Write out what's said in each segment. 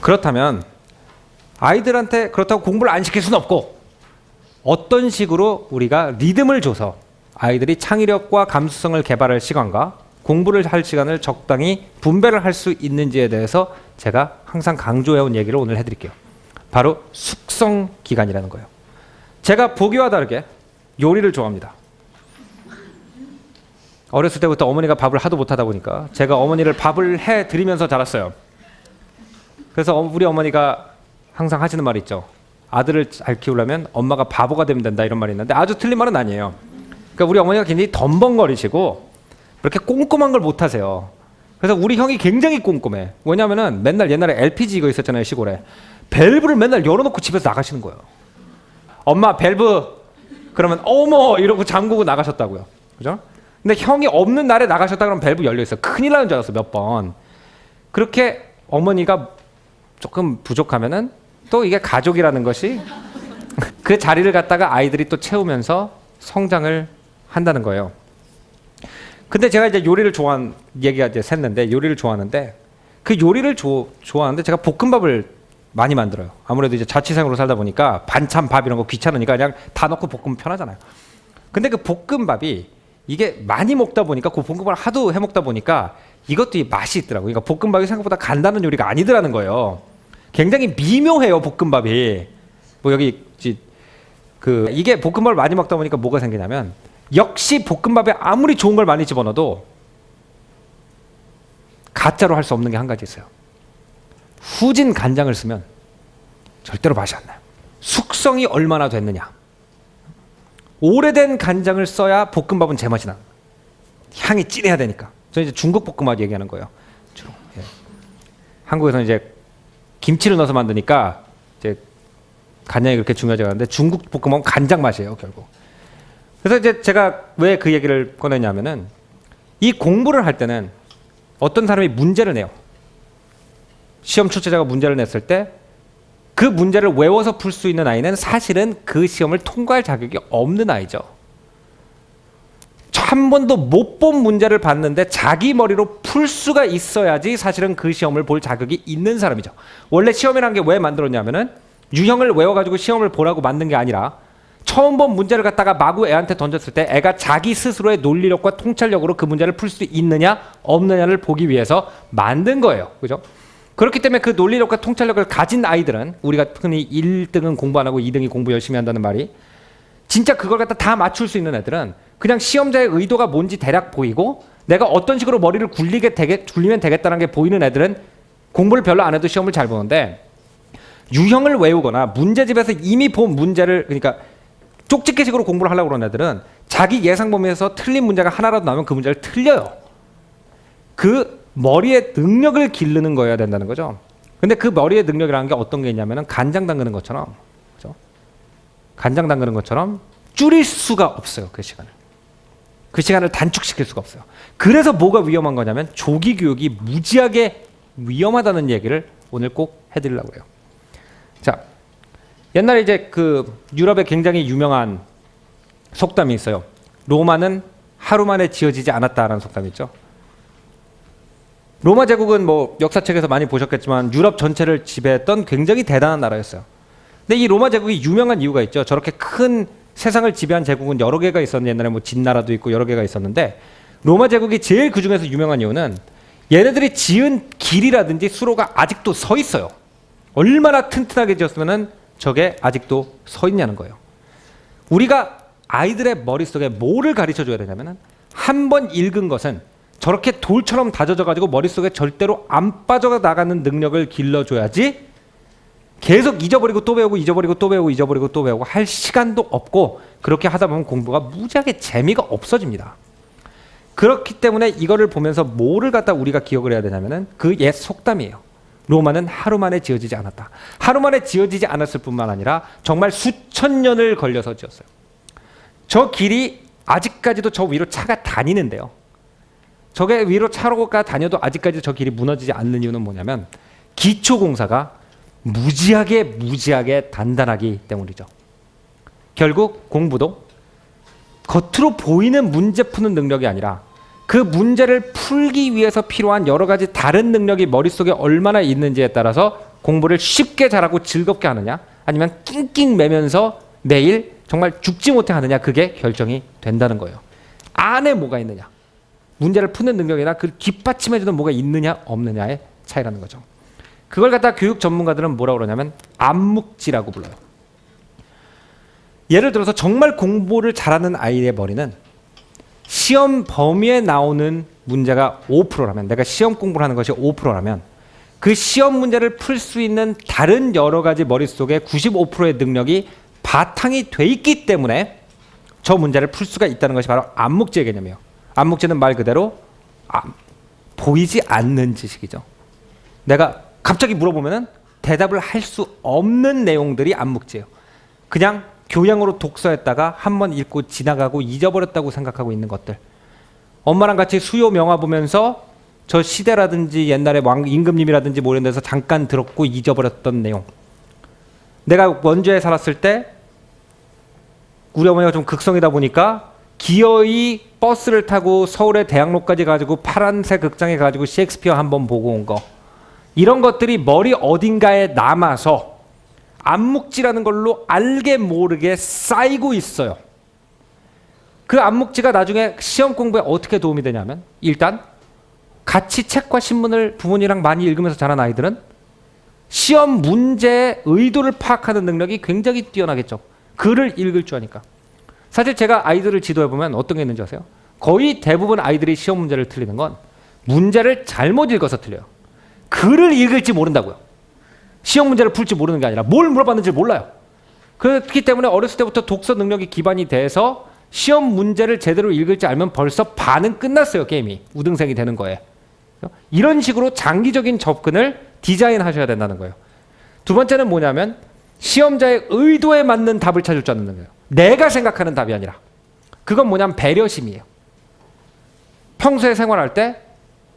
그렇다면 아이들한테 그렇다고 공부를 안 시킬 수는 없고 어떤 식으로 우리가 리듬을 줘서 아이들이 창의력과 감수성을 개발할 시간과 공부를 할 시간을 적당히 분배를 할 수 있는지에 대해서 제가 항상 강조해온 얘기를 오늘 해드릴게요. 바로 숙성 기간이라는 거예요. 제가 보기와 다르게 요리를 좋아합니다. 어렸을 때부터 어머니가 밥을 하도 못하다 보니까 제가 어머니를 밥을 해 드리면서 자랐어요. 그래서 어- 우리 어머니가 항상 하시는 말이 있죠. 아들을 잘 키우려면 엄마가 바보가 되면 된다 이런 말이 있는데 아주 틀린 말은 아니에요. 그러니까 우리 어머니가 굉장히 덤벙거리시고 그렇게 꼼꼼한 걸 못 하세요. 그래서 우리 형이 굉장히 꼼꼼해. 왜냐면은 맨날 옛날에 LPG 이거 있었잖아요 시골에 밸브를 맨날 열어놓고 집에서 나가시는 거예요. 엄마 밸브 그러면 어머 이러고 잠그고 나가셨다고요. 그죠? 근데 형이 없는 날에 나가셨다 그러면 밸브 열려 있어. 큰일 나는 줄 알았어 몇 번. 그렇게 어머니가 조금 부족하면은 또 이게 가족이라는 것이 그 자리를 갖다가 아이들이 또 채우면서 성장을 한다는 거예요. 근데 제가 이제 요리를 좋아한 얘기가 이제 샜는데 요리를 좋아하는데 그 요리를 조, 좋아하는데 제가 볶음밥을 많이 만들어요. 아무래도 이제 자취생으로 살다 보니까 반찬 밥 이런 거 귀찮으니까 그냥 다 넣고 볶으면 편하잖아요. 근데 그 볶음밥이 이게 많이 먹다 보니까 그 볶음밥을 하도 해 먹다 보니까 이것도 이 맛이 있더라고요. 그러니까 볶음밥이 생각보다 간단한 요리가 아니더라는 거예요. 굉장히 미묘해요 볶음밥이. 뭐 여기 지- 그 이게 볶음밥을 많이 먹다 보니까 뭐가 생기냐면 역시 볶음밥에 아무리 좋은 걸 많이 집어넣어도 가짜로 할 수 없는 게 한 가지 있어요. 후진 간장을 쓰면 절대로 맛이 안 나요. 숙성이 얼마나 됐느냐. 오래된 간장을 써야 볶음밥은 제맛이 나. 향이 진해야 되니까. 저는 이제 중국 볶음밥 얘기하는 거예요. 주로. 예. 한국에서는 이제 김치를 넣어서 만드니까 이제 간장이 그렇게 중요하지 않은데 중국 볶음밥은 간장 맛이에요 결국. 그래서 이제 제가 왜 그 얘기를 꺼내냐면은 이 공부를 할 때는 어떤 사람이 문제를 내요. 시험 출제자가 문제를 냈을 때 그 문제를 외워서 풀 수 있는 아이는 사실은 그 시험을 통과할 자격이 없는 아이죠. 한 번도 못 본 문제를 봤는데 자기 머리로 풀 수가 있어야지 사실은 그 시험을 볼 자격이 있는 사람이죠. 원래 시험이라는 게왜 만들었냐면은 유형을 외워가지고 시험을 보라고 만든 게 아니라 처음 본 문제를 갖다가 마구 애한테 던졌을 때 애가 자기 스스로의 논리력과 통찰력으로 그 문제를 풀 수 있느냐 없느냐를 보기 위해서 만든 거예요. 그죠? 그렇기 때문에 그 논리력과 통찰력을 가진 아이들은 우리가 흔히 1등은 공부 안 하고 2등이 공부 열심히 한다는 말이 진짜 그걸 갖다 다 맞출 수 있는 애들은 그냥 시험자의 의도가 뭔지 대략 보이고 내가 어떤 식으로 머리를 굴리게 되게 굴리면 되겠다는 게 보이는 애들은 공부를 별로 안 해도 시험을 잘 보는데 유형을 외우거나 문제집에서 이미 본 문제를 그러니까 쪽집게식으로 공부를 하려고 그러는 애들은 자기 예상 범위에서 틀린 문제가 하나라도 나오면 그 문제를 틀려요. 그 머리의 능력을 기르는 거여야 된다는 거죠. 근데 그 머리의 능력이라는 게 어떤 게 있냐면은 간장 담그는 것처럼 그죠? 간장 담그는 것처럼 줄일 수가 없어요. 그 시간을. 그 시간을 단축시킬 수가 없어요. 그래서 뭐가 위험한 거냐면 조기 교육이 무지하게 위험하다는 얘기를 오늘 꼭 해드리려고 해요. 자, 옛날에 이제 그 유럽에 굉장히 유명한 속담이 있어요. 로마는 하루 만에 지어지지 않았다라는 속담이 있죠. 로마 제국은 뭐 역사책에서 많이 보셨겠지만 유럽 전체를 지배했던 굉장히 대단한 나라였어요. 근데 이 로마 제국이 유명한 이유가 있죠. 저렇게 큰 세상을 지배한 제국은 여러 개가 있었는데 옛날에 뭐 진나라도 있고 여러 개가 있었는데 로마 제국이 제일 그 중에서 유명한 이유는 얘네들이 지은 길이라든지 수로가 아직도 서 있어요. 얼마나 튼튼하게 지었으면은 저게 아직도 서 있냐는 거예요. 우리가 아이들의 머릿속에 뭐를 가르쳐 줘야 되냐면은 한 번 읽은 것은 저렇게 돌처럼 다져져 가지고 머릿속에 절대로 안 빠져 나가는 능력을 길러 줘야지 계속 잊어버리고 또 배우고 잊어버리고 또 배우고 잊어버리고 또 배우고 할 시간도 없고 그렇게 하다 보면 공부가 무지하게 재미가 없어집니다. 그렇기 때문에 이거를 보면서 뭐를 갖다 우리가 기억을 해야 되냐면은 그 옛 속담이에요. 로마는 하루 만에 지어지지 않았다. 하루 만에 지어지지 않았을 뿐만 아니라 정말 수천 년을 걸려서 지었어요. 저 길이 아직까지도 저 위로 차가 다니는데요. 저게 위로 차로가 다녀도 아직까지 저 길이 무너지지 않는 이유는 뭐냐면 기초 공사가 무지하게 무지하게 단단하기 때문이죠. 결국 공부도 겉으로 보이는 문제 푸는 능력이 아니라 그 문제를 풀기 위해서 필요한 여러 가지 다른 능력이 머릿속에 얼마나 있는지에 따라서 공부를 쉽게 잘하고 즐겁게 하느냐 아니면 낑낑 매면서 매일 정말 죽지 못해 하느냐 그게 결정이 된다는 거예요. 안에 뭐가 있느냐 문제를 푸는 능력이나 그 뒷받침해주는 뭐가 있느냐 없느냐의 차이라는 거죠. 그걸 갖다 교육 전문가들은 뭐라 그러냐면 암묵지라고 불러요. 예를 들어서 정말 공부를 잘하는 아이의 머리는 시험 범위에 나오는 문제가 5%라면 내가 시험 공부를 하는 것이 5%라면 그 시험 문제를 풀 수 있는 다른 여러 가지 머릿속에 95%의 능력이 바탕이 돼 있기 때문에 저 문제를 풀 수가 있다는 것이 바로 암묵지의 개념이에요. 암묵지는 말 그대로 아, 보이지 않는 지식이죠. 내가 갑자기 물어보면은 대답을 할 수 없는 내용들이 암묵지예요. 그냥 교양으로 독서했다가 한 번 읽고 지나가고 잊어버렸다고 생각하고 있는 것들. 엄마랑 같이 수요 명화 보면서 저 시대라든지 옛날에 왕 임금님이라든지 뭐 이런 데서 잠깐 들었고 잊어버렸던 내용. 내가 원주에 살았을 때 우리 어머니가 좀 극성이다 보니까 기어이 버스를 타고 서울의 대학로까지 가지고 파란색 극장에 가지고 셰익스피어 한 번 보고 온 거. 이런 것들이 머리 어딘가에 남아서 암묵지라는 걸로 알게 모르게 쌓이고 있어요. 그 암묵지가 나중에 시험 공부에 어떻게 도움이 되냐면 일단 같이 책과 신문을 부모님이랑 많이 읽으면서 자란 아이들은 시험 문제의 의도를 파악하는 능력이 굉장히 뛰어나겠죠. 글을 읽을 줄 아니까. 사실 제가 아이들을 지도해 보면 어떤 게 있는지 아세요? 거의 대부분 아이들이 시험 문제를 틀리는 건 문제를 잘못 읽어서 틀려요. 글을 읽을지 모른다고요. 시험 문제를 풀지 모르는 게 아니라 뭘 물어봤는지 몰라요. 그렇기 때문에 어렸을 때부터 독서 능력이 기반이 돼서 시험 문제를 제대로 읽을지 알면 벌써 반은 끝났어요 게임이 우등생이 되는 거예요. 이런 식으로 장기적인 접근을 디자인하셔야 된다는 거예요. 두 번째는 뭐냐면 시험자의 의도에 맞는 답을 찾을 줄 아는 거예요. 내가 생각하는 답이 아니라 그건 뭐냐면 배려심이에요. 평소에 생활할 때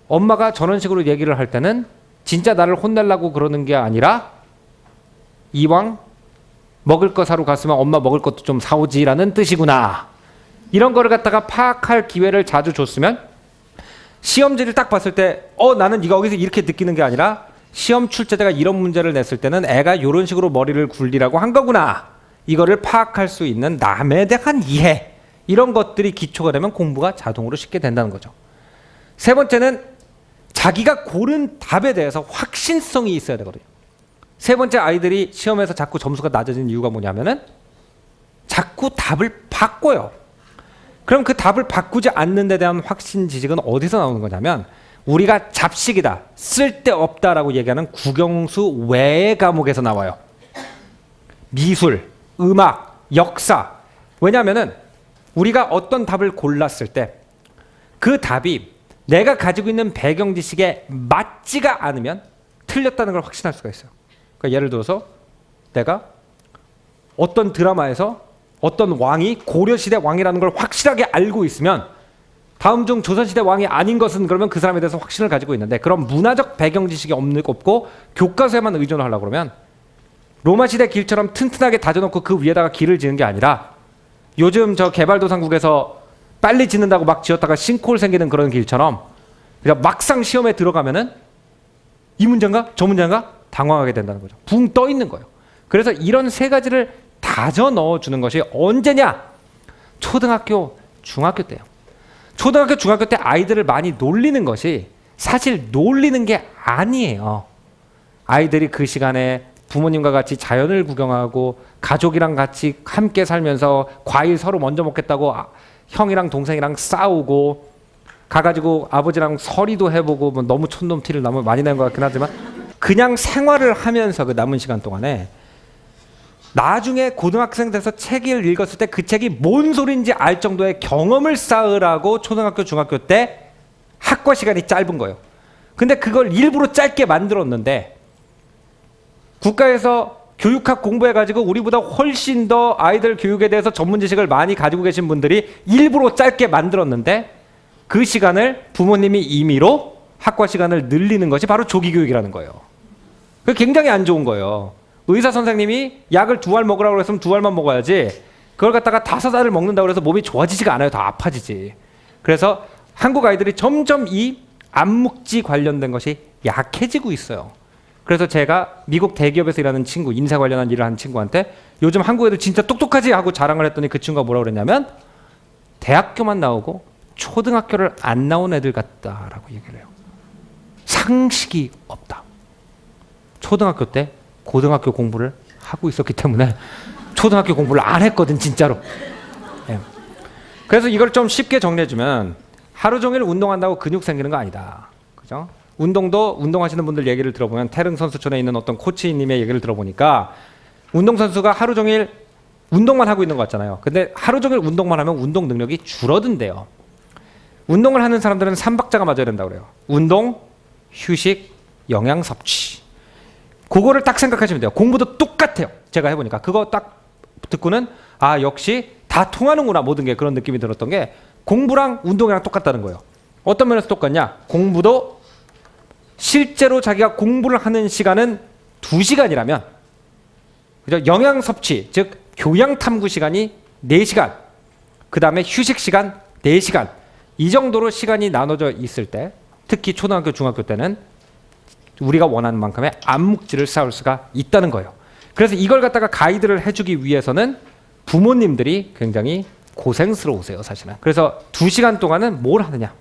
엄마가 저런 식으로 얘기를 할 때는 진짜 나를 혼내려고 그러는 게 아니라 이왕 먹을 거 사러 갔으면 엄마 먹을 것도 좀 사오지라는 뜻이구나. 이런 거를 갖다가 파악할 기회를 자주 줬으면 시험지를 딱 봤을 때 어 나는 이거 여기서 이렇게 느끼는 게 아니라 시험 출제자가 이런 문제를 냈을 때는 애가 이런 식으로 머리를 굴리라고 한 거구나. 이거를 파악할 수 있는 남에 대한 이해 이런 것들이 기초가 되면 공부가 자동으로 쉽게 된다는 거죠. 세 번째는 자기가 고른 답에 대해서 확신성이 있어야 되거든요. 세 번째 아이들이 시험에서 자꾸 점수가 낮아지는 이유가 뭐냐면은 자꾸 답을 바꿔요. 그럼 그 답을 바꾸지 않는 데 대한 확신 지식은 어디서 나오는 거냐면 우리가 잡식이다, 쓸데없다라고 얘기하는 국영수 외의 과목에서 나와요. 미술, 음악, 역사. 왜냐하면은 우리가 어떤 답을 골랐을 때 그 답이 내가 가지고 있는 배경 지식에 맞지가 않으면 틀렸다는 걸 확신할 수가 있어요. 그러니까 예를 들어서 내가 어떤 드라마에서 어떤 왕이 고려 시대 왕이라는 걸 확실하게 알고 있으면 다음 중 조선 시대 왕이 아닌 것은 그러면 그 사람에 대해서 확신을 가지고 있는데 그런 문화적 배경 지식이 없는 없고 교과서에만 의존을 하려고 그러면 로마 시대 길처럼 튼튼하게 다져놓고 그 위에다가 길을 지은 게 아니라 요즘 저 개발도상국에서 빨리 짓는다고 막 지었다가 싱크홀 생기는 그런 길처럼 그냥 막상 시험에 들어가면은 이 문제인가 저 문제인가 당황하게 된다는 거죠. 붕 떠 있는 거예요. 그래서 이런 세 가지를 다져 넣어 주는 것이 언제냐? 초등학교, 중학교 때요. 초등학교, 중학교 때 아이들을 많이 놀리는 것이 사실 놀리는 게 아니에요. 아이들이 그 시간에 부모님과 같이 자연을 구경하고 가족이랑 같이 함께 살면서 과일 서로 먼저 먹겠다고 아- 형이랑 동생이랑 싸우고 가가지고 아버지랑 서리도 해보고 뭐 너무 촌놈 티를 너무 많이 낸 것 같긴 하지만 그냥 생활을 하면서 그 남은 시간 동안에 나중에 고등학생 돼서 책을 읽었을 때 그 책이 뭔 소리인지 알 정도의 경험을 쌓으라고 초등학교 중학교 때 학과 시간이 짧은 거예요. 근데 그걸 일부러 짧게 만들었는데 국가에서 교육학 공부해 가지고 우리보다 훨씬 더 아이들 교육에 대해서 전문 지식을 많이 가지고 계신 분들이 일부러 짧게 만들었는데 그 시간을 부모님이 임의로 학과 시간을 늘리는 것이 바로 조기 교육이라는 거예요. 그 굉장히 안 좋은 거예요. 의사 선생님이 약을 두 알 먹으라고 그랬으면 두 알만 먹어야지. 그걸 갖다가 다섯 알을 먹는다고 해서 몸이 좋아지지가 않아요. 더 아파지지. 그래서 한국 아이들이 점점 이 암묵지 관련된 것이 약해지고 있어요. 그래서 제가 미국 대기업에서 일하는 친구, 인사 관련한 일을 하는 친구한테 요즘 한국 애들 진짜 똑똑하지 하고 자랑을 했더니 그 친구가 뭐라 그랬냐면 대학교만 나오고 초등학교를 안 나온 애들 같다라고 얘기를 해요. 상식이 없다. 초등학교 때 고등학교 공부를 하고 있었기 때문에 초등학교 공부를 안 했거든 진짜로. 예. 그래서 이걸 좀 쉽게 정리해주면 하루 종일 운동한다고 근육 생기는 거 아니다. 그죠? 운동도 운동하시는 분들 얘기를 들어보면 태릉 선수촌에 있는 어떤 코치님의 얘기를 들어보니까 운동 선수가 하루 종일 운동만 하고 있는 것 같잖아요. 근데 하루 종일 운동만 하면 운동 능력이 줄어든대요. 운동을 하는 사람들은 삼박자가 맞아야 된다고 그래요. 운동, 휴식, 영양 섭취. 그거를 딱 생각하시면 돼요. 공부도 똑같아요. 제가 해보니까 그거 딱 듣고는 아 역시 다 통하는구나 모든 게 그런 느낌이 들었던 게 공부랑 운동이랑 똑같다는 거예요. 어떤 면에서 똑같냐? 공부도 실제로 자기가 공부를 하는 시간은 두 시간이라면 그죠? 영양 섭취 즉 교양 탐구 시간이 4시간 그 다음에 휴식 시간 4시간 이 정도로 시간이 나눠져 있을 때 특히 초등학교 중학교 때는 우리가 원하는 만큼의 암묵지를 쌓을 수가 있다는 거예요. 그래서 이걸 갖다가 가이드를 해주기 위해서는 부모님들이 굉장히 고생스러우세요, 사실은. 그래서 두 시간 동안은 뭘 하느냐?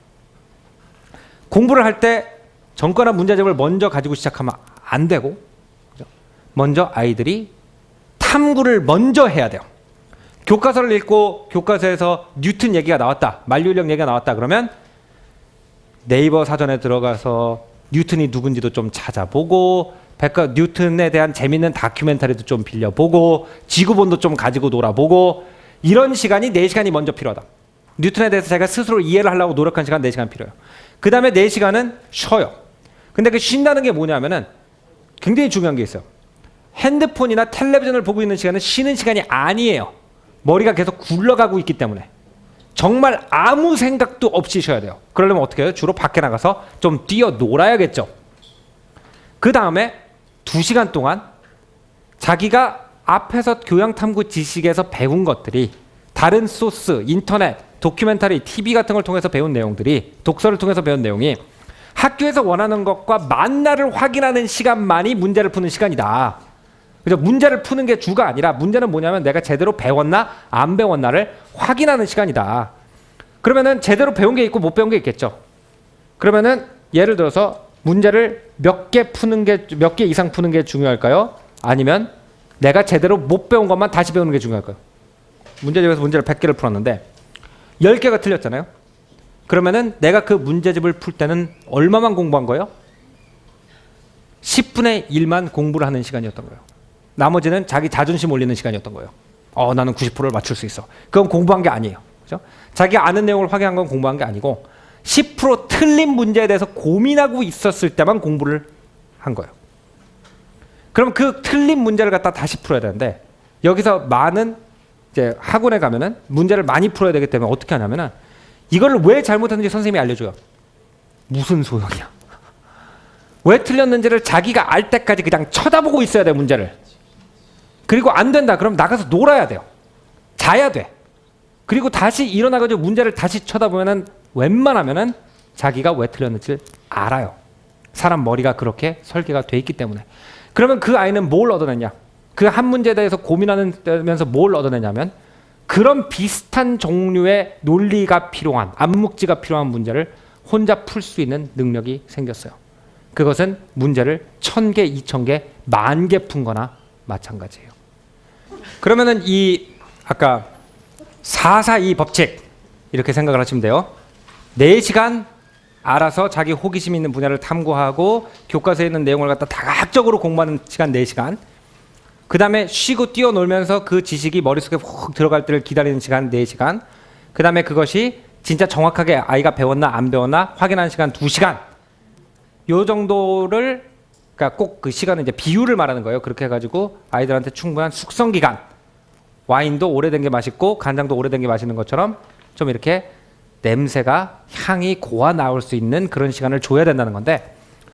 공부를 할 때 전과나 문제집을 먼저 가지고 시작하면 안 되고? 먼저 아이들이 탐구를 먼저 해야 돼요. 교과서를 읽고 교과서에서 뉴튼 얘기가 나왔다, 만류인력 얘기가 나왔다 그러면 네이버 사전에 들어가서 뉴튼이 누군지도 좀 찾아보고 백과 뉴튼에 대한 재밌는 다큐멘터리도 좀 빌려보고 지구본도 좀 가지고 놀아보고 이런 시간이 4시간이 먼저 필요하다. 뉴튼에 대해서 제가 스스로 이해를 하려고 노력한 시간 4시간 필요해요. 그 다음에 4시간은 쉬어요. 근데 그 쉰다는 게 뭐냐면은 굉장히 중요한 게 있어요. 핸드폰이나 텔레비전을 보고 있는 시간은 쉬는 시간이 아니에요. 머리가 계속 굴러가고 있기 때문에. 정말 아무 생각도 없이 쉬어야 돼요. 그러려면 어떻게 해요? 주로 밖에 나가서 좀 뛰어 놀아야겠죠. 그 다음에 두 시간 동안 자기가 앞에서 교양 탐구 지식에서 배운 것들이 다른 소스, 인터넷, 도큐멘터리, TV 같은 걸 통해서 배운 내용들이 독서를 통해서 배운 내용이 학교에서 원하는 것과 만나를 확인하는 시간만이 문제를 푸는 시간이다. 그죠? 문제를 푸는 게 주가 아니라 문제는 뭐냐면 내가 제대로 배웠나 안 배웠나를 확인하는 시간이다. 그러면은 제대로 배운 게 있고 못 배운 게 있겠죠. 그러면은 예를 들어서 문제를 몇 개 푸는 게 몇 개 이상 푸는 게 중요할까요? 아니면 내가 제대로 못 배운 것만 다시 배우는 게 중요할까요? 문제집에서 문제를 100개를 풀었는데 10개가 틀렸잖아요. 그러면은 내가 그 문제집을 풀 때는 얼마만 공부한 거예요? 10분의 1만 공부를 하는 시간이었던 거예요. 나머지는 자기 자존심 올리는 시간이었던 거예요. 어, 나는 90%를 맞출 수 있어. 그건 공부한 게 아니에요. 그죠? 자기가 아는 내용을 확인한 건 공부한 게 아니고 10% 틀린 문제에 대해서 고민하고 있었을 때만 공부를 한 거예요. 그럼 그 틀린 문제를 갖다 다시 풀어야 되는데 여기서 많은 이제 학원에 가면은 문제를 많이 풀어야 되기 때문에 어떻게 하냐면은 이걸 왜 잘못했는지 선생님이 알려줘요. 무슨 소용이야? 왜 틀렸는지를 자기가 알 때까지 그냥 쳐다보고 있어야 돼 문제를. 그리고 안 된다 그럼 나가서 놀아야 돼요. 자야 돼. 그리고 다시 일어나가지고 문제를 다시 쳐다보면은 웬만하면은 자기가 왜 틀렸는지 알아요. 사람 머리가 그렇게 설계가 돼 있기 때문에. 그러면 그 아이는 뭘 얻어냈냐? 그 한 문제에 대해서 고민하면서 뭘 얻어내냐면 그런 비슷한 종류의 논리가 필요한 암묵지가 필요한 문제를 혼자 풀 수 있는 능력이 생겼어요. 그것은 문제를 천 개, 이천 개, 만 개 푼 거나 마찬가지예요. 그러면은 이 아까 442 법칙 이렇게 생각을 하시면 돼요. 4시간 알아서 자기 호기심 있는 분야를 탐구하고 교과서에 있는 내용을 갖다 다각적으로 공부하는 시간 4시간. 그 다음에 쉬고 뛰어놀면서 그 지식이 머릿속에 훅 들어갈 때를 기다리는 시간 4시간. 그 다음에 그것이 진짜 정확하게 아이가 배웠나 안 배웠나 확인하는 시간 2시간. 요 정도를 그러니까 꼭 그 시간은 이제 비율을 말하는 거예요. 그렇게 해가지고 아이들한테 충분한 숙성 기간. 와인도 오래된 게 맛있고 간장도 오래된 게 맛있는 것처럼 좀 이렇게 냄새가 향이 고와 나올 수 있는 그런 시간을 줘야 된다는 건데